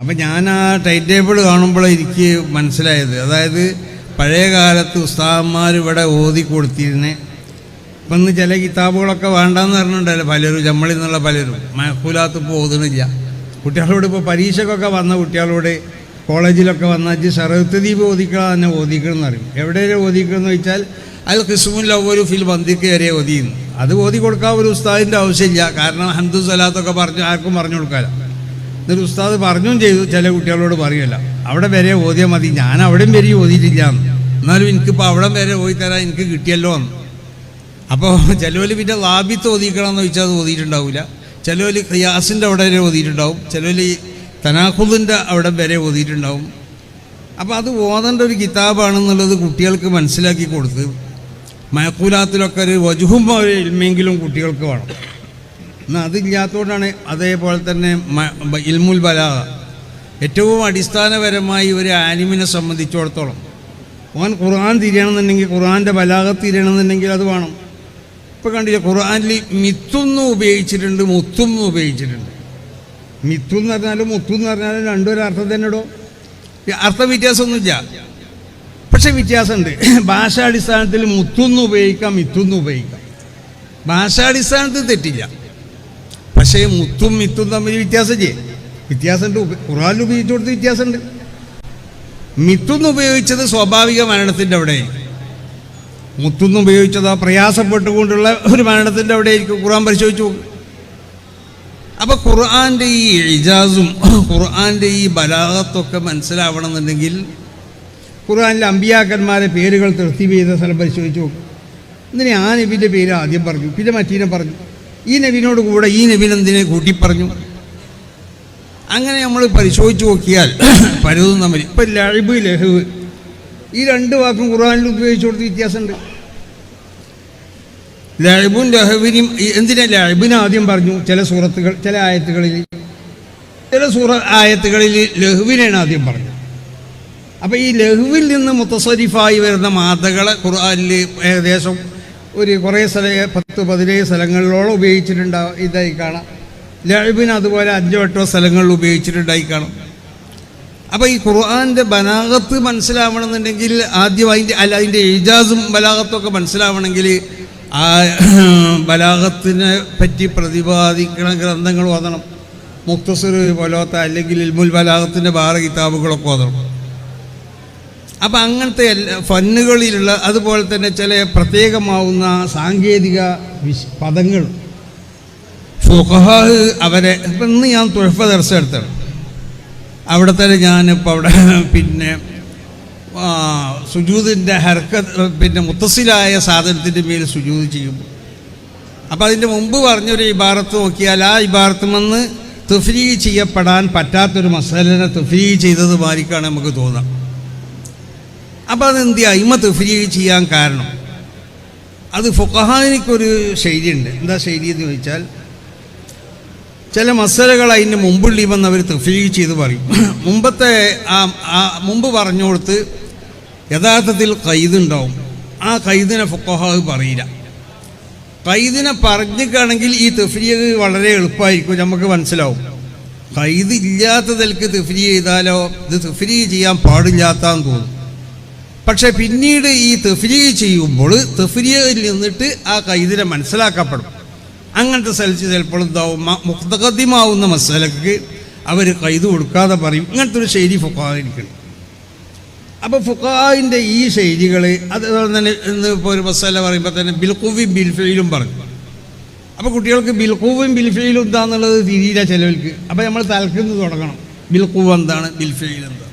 അപ്പം ഞാൻ ആ ടൈം ടേബിൾ കാണുമ്പോൾ എനിക്ക് മനസ്സിലായത്. അതായത് പഴയ കാലത്ത് ഉസ്താദന്മാർ ഇവിടെ ഓതി കൊടുത്തിരുന്നേ. ഇപ്പം ഇന്ന് ചില കിതാബുകളൊക്കെ വേണ്ടാന്ന് പറഞ്ഞിട്ടുണ്ടല്ലോ പലരും ജമ്മളിൽ നിന്നുള്ള പലരും. മഹൂലാത്ത് ഇപ്പോൾ ഓതണില്ല കുട്ടികളോട് ഇപ്പോൾ പരീക്ഷക്കൊക്കെ വന്ന കുട്ടികളോട് കോളേജിലൊക്കെ വന്ന അജ് ശരത്വദീപ് ഓദിക്കണം തന്നെ ഓദിക്കണം എന്ന് പറയും. ഓദിക്കണം എന്ന് വെച്ചാൽ അത് ക്രിസ്മുല്ല ഒരു ഫിൽ ബന്ധിക്ക് വരെ ഓതിയുന്നു അത് ഓതി കൊടുക്കാൻ ഒരു ഉസ്താദിന്റെ ആവശ്യമില്ല. കാരണം ഹന്ദു സലാത്തൊക്കെ പറഞ്ഞു ആർക്കും പറഞ്ഞു കൊടുക്കാമല്ലോ എന്നിട്ട് ഉസ്താദ് പറഞ്ഞും ചെയ്തു ചില കുട്ടികളോട് പറയല്ല അവിടെ വരെ ഓതിയാൽ മതി. ഞാൻ അവിടെയും വരെ ഓതിയിട്ടില്ല. എന്ന്. എന്നാലും എനിക്കിപ്പോൾ അവിടെ വരെ ഓതി തരാൻ എനിക്ക് കിട്ടിയല്ലോ എന്ന്. അപ്പോൾ ചിലവർ പിന്നെ ലാബിത്ത് ഓതിക്കണം എന്ന് ചോദിച്ചാൽ അത് ഓതിയിട്ടുണ്ടാവില്ല ചിലവർ ഖിയാസിന്റെ അവിടെ വരെ ഓതിയിട്ടുണ്ടാവും. ചിലവർ തനാഖുദിന്റെ അവിടെ വരെ ഓതിയിട്ടുണ്ടാവും. അപ്പോൾ അത് ഓതേണ്ട ഒരു കിതാബാണെന്നുള്ളത് കുട്ടികൾക്ക് മനസ്സിലാക്കി കൊടുത്ത് മയക്കൂലാത്തിലൊക്കെ ഒരു വജുഹും ഒരു ഇൽമെങ്കിലും കുട്ടികൾക്ക് വേണം. എന്നാൽ അതില്ലാത്തതുകൊണ്ടാണ് അതേപോലെ തന്നെ ഇൽമുൽ ബലാഗ ഏറ്റവും അടിസ്ഥാനപരമായി ഒരു ആലിമിനെ സംബന്ധിച്ചിടത്തോളം. ഓൻ ഖുർആൻ തിരിയണമെന്നുണ്ടെങ്കിൽ ഖുർആന്റെ ബലാഗത്ത് തിരിയണമെന്നുണ്ടെങ്കിൽ അത് വേണം. ഇപ്പോൾ കണ്ടില്ല ഖുർആനിൽ മിത്തുന്ന് ഉപയോഗിച്ചിട്ടുണ്ട് മുത്തുന്ന് ഉപയോഗിച്ചിട്ടുണ്ട്. മിത്തു എന്ന് പറഞ്ഞാലും മുത്തു എന്ന് പറഞ്ഞാലും രണ്ടൊരു അർത്ഥം തന്നെ ഇടോ അർത്ഥ വ്യത്യാസമൊന്നുമില്ല. പക്ഷെ വ്യത്യാസമുണ്ട്. ഭാഷാടിസ്ഥാനത്തിൽ മുത്തുന്ന് ഉപയോഗിക്കാം മിത്തുന്ന് ഉപയോഗിക്കാം. ഭാഷാടിസ്ഥാനത്തിൽ തെറ്റില്ല. പക്ഷേ മുത്തും മിത്തും തമ്മിൽ വ്യത്യാസം വ്യത്യാസമില്ലേ? വ്യത്യാസമുണ്ട്. ഖുറാൻ ഉപയോഗിച്ചു കൊടുത്ത് വ്യത്യാസമുണ്ട്. മിത്തുന്ന് ഉപയോഗിച്ചത് സ്വാഭാവിക മരണത്തിന്റെ അവിടെ. മുത്തുന്ന് ഉപയോഗിച്ചത് ആ പ്രയാസപ്പെട്ടുകൊണ്ടുള്ള ഒരു മരണത്തിന്റെ അവിടെ ആയിരിക്കും ഖുർആൻ പരിശോധിച്ചു അപ്പോൾ ഖുർആന്റെ ഈ ഇജാസും ഖുർആന്റെ ഈ ബലാഹത്തൊക്കെ മനസ്സിലാവണമെന്നുണ്ടെങ്കിൽ ഖുർആനിലെ അമ്പിയാക്കന്മാരെ പേരുകൾ തൃപ്തി ചെയ്ത സ്ഥലം പരിശോധിച്ചു നോക്കും. ആ നബിന്റെ പേര് ആദ്യം പറഞ്ഞു. പിന്നെ മറ്റീനെ പറഞ്ഞു. ഈ നബിനോട് കൂടെ ഈ നബിനെന്തിനെ കൂട്ടി പറഞ്ഞു അങ്ങനെ നമ്മൾ പരിശോധിച്ച് നോക്കിയാൽ പലതും തമ്മിൽ. ഇപ്പം ലഴിബ് ലഹവ് ഈ രണ്ട് വാക്കും ഖുർആാനിൽ ഉപയോഗിച്ചു കൊടുത്ത് വ്യത്യാസമുണ്ട്. ലഹബും ലഹബിനും ഈ- എന്തിനാ ലഹബിന് ആദ്യം പറഞ്ഞു? ചില സൂറത്തുകൾ ചില ആയത്തുകളിൽ. ചില സൂറ ആയത്തുകളിൽ ലഹുവിനാണ് ആദ്യം പറഞ്ഞത്. അപ്പോൾ ഈ ലഹുവിൽ നിന്ന് മുത്തസരിഫായി വരുന്ന മാതകളെ ഖുർആാനിൽ ഏകദേശം ഒരു കുറേ സ്ഥല പത്ത് പതിനേഴ് സ്ഥലങ്ങളിലോളം ഉപയോഗിച്ചിട്ടുണ്ടാവും ഇതായി കാണാം. ലഹബിന് അതുപോലെ അഞ്ചോ എട്ടോ സ്ഥലങ്ങളിൽ ഉപയോഗിച്ചിട്ടുണ്ടായി കാണും. അപ്പോൾ ഈ ഖുർആാന്റെ ബലാഗത്ത് മനസ്സിലാവണമെന്നുണ്ടെങ്കിൽ ആദ്യം അതിന്റെ അല്ല അതിന്റെ ഇജാസും ബലാഗത്തും ഒക്കെ മനസ്സിലാവണമെങ്കിൽ ആ ബലാഗത്തിനെ പറ്റി പ്രതിപാദിക്കണ ഗ്രന്ഥങ്ങൾ ഓതണം. മുക്തസുർ പോലത്തെ അല്ലെങ്കിൽ ഇൽമുൽ ബലാഗത്തിന്റെ വേറെ കിതാബുകളൊക്കെ ഓതണം. അപ്പം അങ്ങനത്തെ എല്ലാ ഫന്നുകളിലുള്ള അതുപോലെ തന്നെ ചില പ്രത്യേകമാവുന്ന സാങ്കേതിക വിശ് പദങ്ങൾ. ഫുഖഹാഹ് അവരെ ഇപ്പം ഇന്ന് ഞാൻ തുഴഫ ദർശനം എടുത്താണ്. അവിടെ തന്നെ ഞാനിപ്പോൾ അവിടെ പിന്നെ സുജൂതിന്റെ ഹർക്ക പിന്നെ മുത്തസിലായ സാധനത്തിന്റെ മേൽ സുജൂത് ചെയ്യുമ്പോൾ. അപ്പോൾ അതിന്റെ മുമ്പ് പറഞ്ഞൊരു ഇബാറത്ത് നോക്കിയാൽ ആ ഇബാറത്തുമെന്ന് തുഫ്രീ ചെയ്യപ്പെടാൻ പറ്റാത്തൊരു മസാലനെ തുഫ്രീ ചെയ്തത് മാതിരിക്കാണ് നമുക്ക് തോന്നാം. അപ്പോൾ അതെന്ത് ഇമ്മ തഫ്രീ ചെയ്യാൻ കാരണം. അത് ഫുഖഹാനിക്കൊരു ശൈലിയുണ്ട്. എന്താ ശൈലി എന്ന് ചോദിച്ചാൽ ചില മസലകൾ അതിന് മുമ്പുള്ളി വന്ന് അവർ തഫീ ചെയ്ത് പറയും. മുമ്പത്തെ ആ ആ മുമ്പ് പറഞ്ഞു കൊടുത്ത് യഥാർത്ഥത്തിൽ കൈതുണ്ടാവും ആ കൈദിനെ ഫുക്കഹാവ് പറയില്ല. കൈദിനെ പറഞ്ഞിക്കാണെങ്കിൽ ഈ തഫ്രീഖ് വളരെ എളുപ്പമായിരിക്കും. നമുക്ക് മനസ്സിലാവും. കൈത് ഇല്ലാത്തതിൽക്ക് തഫ്രീ ചെയ്താലോ ഇത് തഫ്രീ ചെയ്യാൻ പാടില്ലാത്താന്ന് തോന്നും. പക്ഷെ പിന്നീട് ഈ തെഫിരിയ ചെയ്യുമ്പോൾ തെഫിരിയയിൽ നിന്നിട്ട് ആ കൈതിരെ മനസ്സിലാക്കപ്പെടും. അങ്ങനത്തെ സ്ഥലത്ത് ചിലപ്പോൾ എന്താവും? മുക്തകദ്യമാവുന്ന മസലക്ക് അവർ കൈത് കൊടുക്കാതെ പറയും. ഇങ്ങനത്തെ ഒരു ശൈലി ഫുക്കായിരിക്കണം അപ്പോൾ ഫുക്കാഹിന്റെ ഈ ശൈലികൾ അതുപോലെ തന്നെ ഇന്ന് ഇപ്പോൾ ഒരു മസാല പറയുമ്പോൾ തന്നെ ബിൽക്കൂവും ബിൽഫയിലും പറഞ്ഞു അപ്പോൾ കുട്ടികൾക്ക് ബിൽക്കൂവും ബിൽഫയിലും എന്താണെന്നുള്ളത് തിരിയില്ല ചിലവർക്ക് അപ്പോൾ നമ്മൾ തലക്കുന്ന് തുടങ്ങണം. ബിൽക്കൂവ് എന്താണ്? ബിൽഫയിൽ എന്താണ്?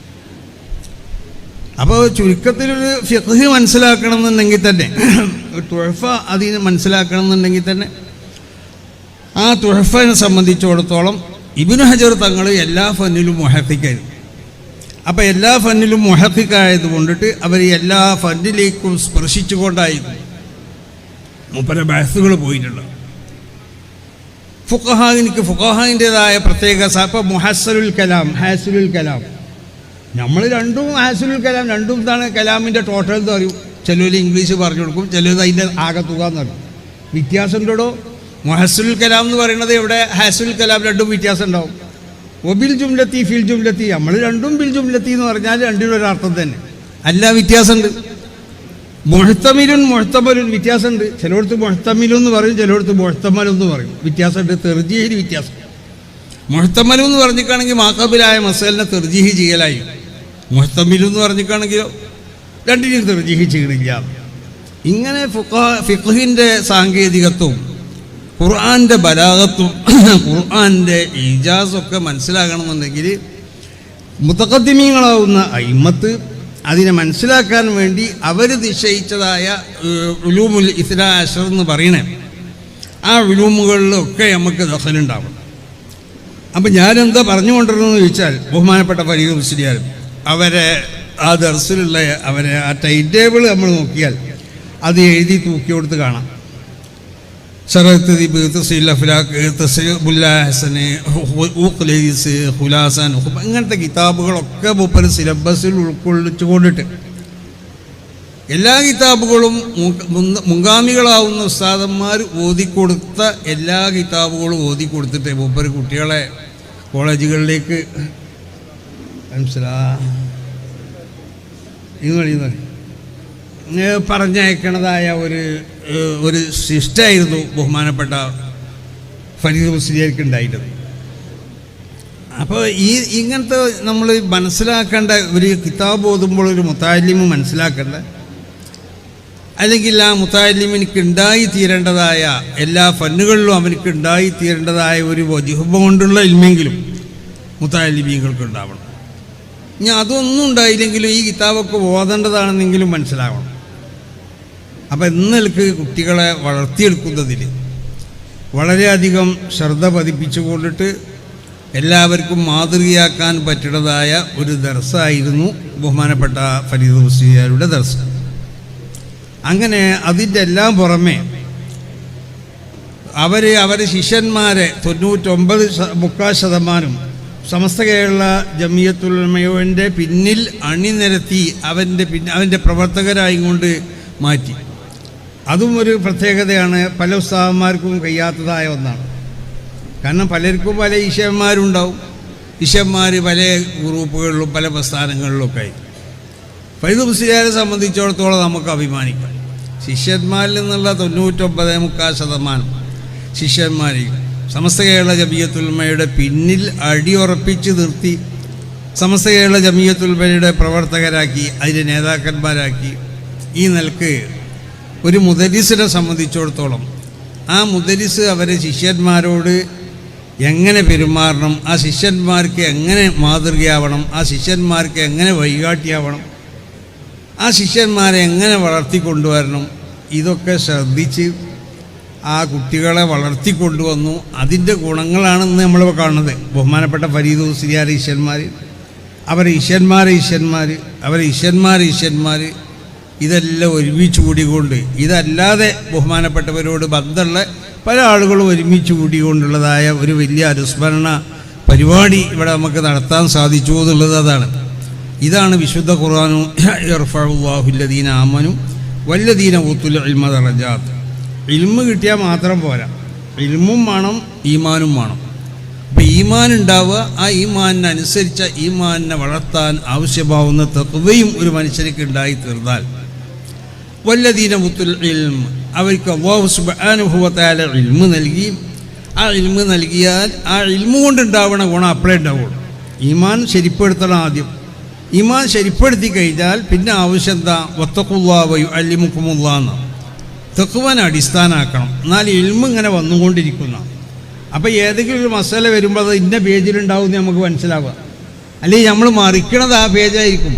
അപ്പോൾ ചുരുക്കത്തിലൊരു ഫിഖ് മനസ്സിലാക്കണം എന്നുണ്ടെങ്കിൽ തന്നെ തുഴഫ അതിന് മനസ്സിലാക്കണം എന്നുണ്ടെങ്കിൽ തന്നെ ആ തുഴഫനെ സംബന്ധിച്ചിടത്തോളം ഇബിന് ഹജർ തങ്ങൾ എല്ലാ ഫന്നിലും മുഹത്തിക്കായിരുന്നു അപ്പോൾ എല്ലാ ഫന്നിലും മുഹത്തിക്കായത് കൊണ്ടിട്ട് അവർ എല്ലാ ഫന്നിലേക്കും സ്പർശിച്ചുകൊണ്ടായിരുന്നു മുപ്പര ബാസുകൾ പോയിട്ടുള്ളത്. ഫുഖഹാനിക്ക് ഫുഖഹാനിന്റെതായ പ്രത്യേക ഇപ്പോൾ മുഹസലുൽ കലാം ഹാസുലുൽ കലാം. നമ്മൾ രണ്ടും ഹാസുലുൽ കലാം രണ്ടും എന്താണ് കലാമിന്റെ ടോട്ടൽ എന്ന് പറയും. ചിലർ ഇംഗ്ലീഷ് പറഞ്ഞു കൊടുക്കും ചിലർ അതിന്റെ ആകത്തുക എന്ന് പറയും. വ്യത്യാസം ഉണ്ടോ മൊഹസുൽ കലാം എന്ന് പറയുന്നത് ഇവിടെ ഹാസുൽ കലാം രണ്ടും വ്യത്യാസം ഉണ്ടാവും. ഒബിൽ ജുംലത്തി ഫിൽ ജുംലത്തി. നമ്മൾ രണ്ടും ബിൽ ജുംലത്തി എന്ന് പറഞ്ഞാൽ രണ്ടിനും അർത്ഥം തന്നെ. അല്ല വ്യത്യാസമുണ്ട്. മുഹത്തമിലും മുഹത്തമലും വ്യത്യാസമുണ്ട്. ചിലയിടത്ത് മുഹത്തമിലും എന്ന് പറയും ചിലയിടത്ത് മുഹത്തമലും എന്ന് പറയും. വ്യത്യാസമുണ്ട്. തെർജീഹിൽ വ്യത്യാസം. മുഹത്തമലും എന്ന് പറഞ്ഞിട്ടാണെങ്കിൽ മാക്കബിലായ മസലിനെ തെർജീഹി ചെയ്യലായി. മുഹത്തമിലും എന്ന് പറഞ്ഞിട്ടാണെങ്കിലോ രണ്ടിനും തെർജിഹിച്ചിരുന്നില്ല ഇങ്ങനെ ഫിഖുഹിന്റെ സാങ്കേതികത്വം ഖുർആാന്റെ ബലാഗത്തും ഈജാസൊക്കെ ഇജാസൊക്കെ മനസ്സിലാകണമെന്നുണ്ടെങ്കിൽ മുത്തക്കദ്ദിമീങ്ങളാവുന്ന അയിമത്ത് അതിനെ മനസ്സിലാക്കാൻ വേണ്ടി അവർ നിശ്ചയിച്ചതായ ഉലൂമുൽ ഇസ്ലാശർ എന്ന് പറയണേ. ആ ഉലൂമുകളിലൊക്കെ നമുക്ക് ദഹലുണ്ടാവണം അപ്പം ഞാനെന്താ പറഞ്ഞുകൊണ്ടിരുന്നതെന്ന് ചോദിച്ചാൽ ബഹുമാനപ്പെട്ട മുസ്ലിയാർ അവരെ ആ ദർസിലുള്ള അവരെ ആ ടൈം ടേബിൾ നമ്മൾ നോക്കിയാൽ അത് എഴുതി തൂക്കി കൊടുത്ത് കാണാം. ഊഖ്ലീസ് ഖുലാസൻ ഹുബ- ഇങ്ങനത്തെ കിതാബുകളൊക്കെ മൂപ്പര് സിലബസിൽ ഉൾക്കൊള്ളിച്ചു കൊണ്ടിട്ട് എല്ലാ കിതാബുകളും മുങ്കാമികളാവുന്ന ഉസ്താദന്മാർ ഓതിക്കൊടുത്ത എല്ലാ കിതാബുകളും ഓതിക്കൊടുത്തിട്ട് മൂപ്പര് കുട്ടികളെ കോളേജുകളിലേക്ക് മനസ്സിലാ? ഇങ്ങനെ ഇങ്ങനെ പറഞ്ഞയക്കണതായ ഒരു ഒരു സിസ്റ്റായിരുന്നു ബഹുമാനപ്പെട്ട ഫരീദ് മുസ്ലിയാർക്ക് ഉണ്ടായിരുന്നത് അപ്പോൾ ഈ ഇങ്ങനത്തെ നമ്മൾ മനസ്സിലാക്കേണ്ട ഒരു കിതാബ് ഓതുമ്പോൾ ഒരു മുത്താലിമ് മനസ്സിലാക്കേണ്ട അല്ലെങ്കിൽ ആ മുത്താലിമിനിക്ക് ഉണ്ടായി തീരേണ്ടതായ എല്ലാ ഫന്നുകളിലും അവനിക്ക് ഉണ്ടായി തീരേണ്ടതായ ഒരു വജുഹബ കൊണ്ടുള്ള ഇൽമെങ്കിലും മുത്താലിമീങ്ങൾക്ക് ഉണ്ടാവണം ഇനി അതൊന്നും ഉണ്ടായില്ലെങ്കിലും ഈ കിതാബൊക്കെ ഓതേണ്ടതാണെന്നെങ്കിലും മനസ്സിലാവണം. അപ്പം ഇന്നൽക്ക് കുട്ടികളെ വളർത്തിയെടുക്കുന്നതിൽ വളരെയധികം ശ്രദ്ധ പതിപ്പിച്ചുകൊണ്ടിട്ട് എല്ലാവർക്കും മാതൃകയാക്കാൻ പറ്റുന്നതായ ഒരു ദർസായിരുന്നു ബഹുമാനപ്പെട്ട ഫരീദ് മുസ്ലിയാരുടെ ദർസ് അങ്ങനെ അതിന്റെ എല്ലാം പുറമെ അവർ അവരെ ശിഷ്യന്മാരെ തൊണ്ണൂറ്റൊമ്പത് മുക്കാൽ ശതമാനം സമസ്ത കേരള ജമിയത്തുൽമയോന്റെ പിന്നിൽ അണിനിരത്തി അവന്റെ പിന്നെ അവന്റെ പ്രവർത്തകരായി കൊണ്ട് മാറ്റി. അതും ഒരു പ്രത്യേകതയാണ് പല ഉത്സാഹന്മാർക്കും കഴിയാത്തതായ ഒന്നാണ്. കാരണം പലർക്കും പല ഈശന്മാരുണ്ടാവും. ഈശന്മാർ പല ഗ്രൂപ്പുകളിലും പല പ്രസ്ഥാനങ്ങളിലൊക്കെ ആയി. ഫൈദ് മുസ്ലിയാരെ സംബന്ധിച്ചിടത്തോളം നമുക്ക് അഭിമാനിക്കാം. ശിഷ്യന്മാരിൽ നിന്നുള്ള തൊണ്ണൂറ്റൊമ്പത് മുക്കാൽ ശതമാനം ശിഷ്യന്മാരെയും സമസ്ത കേരള ജമിയത്തുൽമയുടെ പിന്നിൽ അടിയുറപ്പിച്ച് നിർത്തി സമസ്ത കേരള ജമിയത്തുൽമയുടെ പ്രവർത്തകരാക്കി അതിന്റെ നേതാക്കന്മാരാക്കി ഈ നിലയ്ക്ക് ഒരു മുദരിസിനെ സംബന്ധിച്ചിടത്തോളം ആ മുദരിസ് അവരെ ശിഷ്യന്മാരോട് എങ്ങനെ പെരുമാറണം ആ ശിഷ്യന്മാർക്ക് എങ്ങനെ മാതൃകയാവണം ആ ശിഷ്യന്മാർക്ക് എങ്ങനെ വഴികാട്ടിയാവണം ആ ശിഷ്യന്മാരെ എങ്ങനെ വളർത്തിക്കൊണ്ടുവരണം ഇതൊക്കെ ശ്രദ്ധിച്ച് ആ കുട്ടികളെ വളർത്തിക്കൊണ്ടുവന്നു അതിന്റെ ഗുണങ്ങളാണെന്ന് നമ്മൾ കാണുന്നത്. ബഹുമാനപ്പെട്ട ഫരീദ് ഹുസിയാർ ഈശ്വന്മാർ അവരെ ഈശ്വന്മാരെ ഈശ്വന്മാർ അവരെ ഈശ്വന്മാരെ ഈശ്വന്മാർ ഇതെല്ലാം ഒരുമിച്ച് കൂടിക്കൊണ്ട് ഇതല്ലാതെ ബഹുമാനപ്പെട്ടവരോട് ബന്ധമുള്ള പല ആളുകളും ഒരുമിച്ച് കൂടിക്കൊണ്ടുള്ളതായ ഒരു വലിയ അനുസ്മരണ പരിപാടി ഇവിടെ നമുക്ക് നടത്താൻ സാധിച്ചു എന്നുള്ളത് അതാണ്. ഇതാണ് വിശുദ്ധ ഖുർആാനു ഇർഫാഹുല്ലദീന ആമനും വല്ലദീന ഊത്തുൽ ഇൽമ ദറജാത്ത്. ഇൽമ കിട്ടിയാൽ മാത്രം പോരാ. ഇൽമും വേണം ഈമാനും വേണം. അപ്പം ഈമാൻ ഉണ്ടാവുക ആ ഈമാനിനനുസരിച്ച ഈമാനിനെ വളർത്താൻ ആവശ്യമാവുന്ന തത്വയും ഒരു മനുഷ്യർക്ക് ഉണ്ടായി തീർന്നാൽ വല്ലതീന മുത്തുൽ ഇൽമ അവർക്ക് അള്ളാഹു സുബാനുഭവത്തായ ഇൽമ നൽകി. ആ ഇൽമ നൽകിയാൽ ആ ഇൽമ കൊണ്ടുണ്ടാവണ ഗുണം അപ്പോഴേ ഉണ്ടാവുള്ളൂ. ഈമാൻ ശരിപ്പെടുത്തണം ആദ്യം. ഈമാൻ ശരിപ്പെടുത്തി കഴിഞ്ഞാൽ പിന്നെ ആവശ്യം എന്താ? ഒത്തക്കുള്ള അല്ലിമുക്കുമുള്ള എന്നാണ്. തെക്കുവാൻ അടിസ്ഥാനമാക്കണം എന്നാൽ ഇൽമ ഇങ്ങനെ വന്നുകൊണ്ടിരിക്കുന്ന. അപ്പോൾ ഏതെങ്കിലും ഒരു മസാല വരുമ്പോൾ അത് ഇന്ന പേജിലുണ്ടാവും എന്ന് നമുക്ക് മനസ്സിലാവുക. അല്ലെങ്കിൽ നമ്മൾ മറിക്കണത് ആ പേജായിരിക്കും.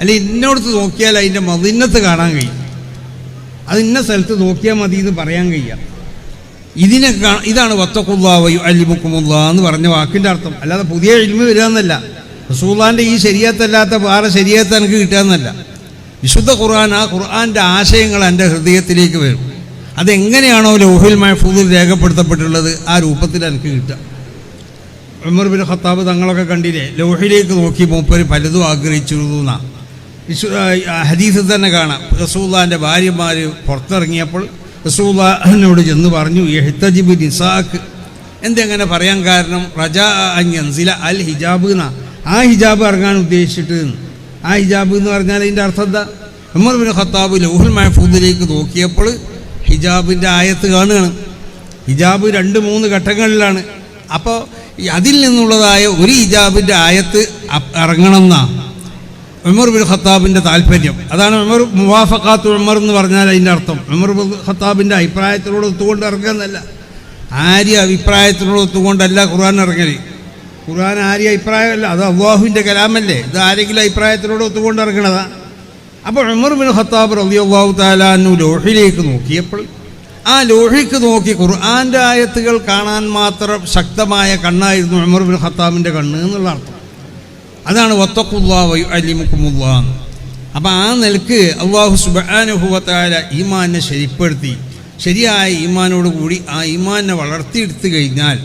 അല്ലെങ്കിൽ ഇന്നോടത്ത് നോക്കിയാൽ അതിന്റെ മതിന്നത്ത് കാണാൻ കഴിയും. അത് ഇന്ന സ്ഥലത്ത് നോക്കിയാൽ മതി എന്ന് പറയാൻ കഴിയുക ഇതിനെ ഇതാണ് വത്തക്കുള്ളാവയു അല്ലിമുക്കുമുള്ള എന്ന് പറഞ്ഞ വാക്കിന്റെ അർത്ഥം. അല്ലാതെ പുതിയ ഇൽമ വരിക എന്നല്ല റസൂള്ളാന്റെ ഈ ശരിയത്തല്ലാത്ത വേറെ ശരിയത്ത് എനിക്ക് കിട്ടുക എന്നല്ല. വിശുദ്ധ ഖുർആൻ ആ ഖുർആന്റെ ആശയങ്ങൾ എന്റെ ഹൃദയത്തിലേക്ക് വരും. അതെങ്ങനെയാണോ ലോഹിൽ മഹഫൂദിൽ രേഖപ്പെടുത്തപ്പെട്ടുള്ളത് ആ രൂപത്തിൽ എനിക്ക് കിട്ടുക. ഉമർ ബിൻ ഖത്താബ് തങ്ങളൊക്കെ കണ്ടില്ലേ? ലോഹിലേക്ക് നോക്കി മൂപ്പര് പലതും ആഗ്രഹിച്ചിരുന്നു എന്നാ. വിശു ഹദീസിൽ തന്നെ കാണാം. റസൂല്ലാന്റെ ഭാര്യമാർ പുറത്തിറങ്ങിയപ്പോൾ റസൂല്ലാനോട് ചെന്ന് പറഞ്ഞു എഹ്തജിബ് നിസാഖ്. എന്തെങ്ങനെ പറയാൻ കാരണം? റജ അഞ്ഞൻസില അൽ ഹിജാബ് ആ ഹിജാബ് ഇറങ്ങാൻ ഉദ്ദേശിച്ചിട്ട്. ആ ഹിജാബ് എന്ന് പറഞ്ഞാൽ അതിന്റെ അർത്ഥം എന്താ? ഉമർ ബിൻ ഖത്താബ് ലൗഹുൽ മഹഫൂദിലേക്ക് നോക്കിയപ്പോൾ ഹിജാബിന്റെ ആയത്ത് കാണുകയാണ്. ഹിജാബ് രണ്ട് മൂന്ന് ഘട്ടങ്ങളിലാണ്. അപ്പോൾ അതിൽ നിന്നുള്ളതായ ഒരു ഹിജാബിന്റെ ആയത്ത് ഇറങ്ങണമെന്നാ ഉമർ ബിൻ ഖത്താബിന്റെ താല്പര്യം. അതാണ് ഉമർ മുവാഫക്കാത്ത് ഉമർ എന്ന് പറഞ്ഞാൽ അതിന്റെ അർത്ഥം. ഉമർ ബിൻ ഖത്താബിന്റെ അഭിപ്രായത്തിനോട് ഒത്തുകൊണ്ട് ഇറങ്ങുന്നല്ല ആര്യ അഭിപ്രായത്തിനോട് ഒത്തുകൊണ്ടല്ല ഖുർആൻ ഇറങ്ങൽ. ഖുർആൻ ആര്യ അഭിപ്രായമല്ല അത് അള്ളാഹുവിന്റെ കലാമല്ലേ? ഇത് ആരെങ്കിലും അഭിപ്രായത്തിനോട് ഒത്തുകൊണ്ട് ഇറങ്ങണതാ അപ്പോൾ ഉമർ ബിൻ ഖത്താബ് റബി അള്ളാഹു താലാന്നു ലോഹിലേക്ക് നോക്കിയപ്പോൾ ആ ലോഹിക്ക് നോക്കി ഖുർആന്റെ ആയത്തുകൾ കാണാൻ മാത്രം ശക്തമായ കണ്ണായിരുന്നു ഉമർ ബിൻ ഖത്താബിന്റെ കണ്ണ് എന്നുള്ള അർത്ഥം. അതാണ് വയു അലിമുക്കുമുല്ലാ അപ്പം ആ നിലയ്ക്ക് അള്ളാഹു സുബാനുഭവത്തായ ഈമാനെ ശരിപ്പെടുത്തി. ശരിയായ ഈമാനോട് കൂടി ആ ഈമാനെ വളർത്തിയെടുത്തു കഴിഞ്ഞാൽ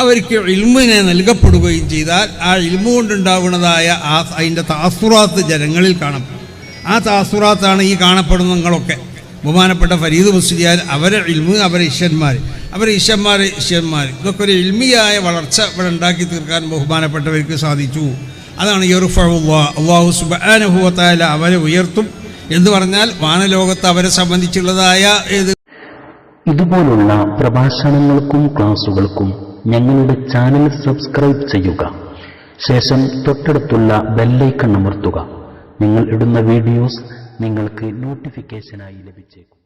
അവർക്ക് ഇൽമിനെ നൽകപ്പെടുകയും ചെയ്താൽ ആ ഇൽമു കൊണ്ടുണ്ടാവുന്നതായ ആ അതിന്റെ താസുറാത്ത് ജനങ്ങളിൽ കാണപ്പെടും ആ താസുറാത്താണ് ഈ കാണപ്പെടുന്നങ്ങളൊക്കെ. ബഹുമാനപ്പെട്ട ഫരീദ് മുസ്ലിയാർ അവരെ ഇൽമ് അവരെ ഇഷ്യന്മാർ അവരെ ഇഷ്യന്മാർ ഇഷ്യന്മാർ ഇതൊക്കെ ഒരു ഇൽമിയായ വളർച്ച ഇവിടെ ഉണ്ടാക്കി തീർക്കാൻ ബഹുമാനപ്പെട്ടവർക്ക് സാധിച്ചു. അതാണ് യറുഫുള്ള അള്ളാഹു സുബാനുഭവത്തായ അവരെ ഉയർത്തും എന്ന് പറഞ്ഞാൽ വാനലോകത്ത് അവരെ സംബന്ധിച്ചുള്ളതായ ഏത് ഇതുപോലുള്ള പ്രഭാഷണങ്ങൾക്കും ക്ലാസുകൾക്കും ഞങ്ങളുടെ ചാനൽ സബ്സ്ക്രൈബ് ചെയ്യുക. ശേഷം തൊട്ടടുത്തുള്ള ബെല്ലൈക്കൺ അമർത്തുക. നിങ്ങൾ ഇടുന്ന വീഡിയോസ് നിങ്ങൾക്ക് നോട്ടിഫിക്കേഷനായി ലഭിച്ചേക്കും.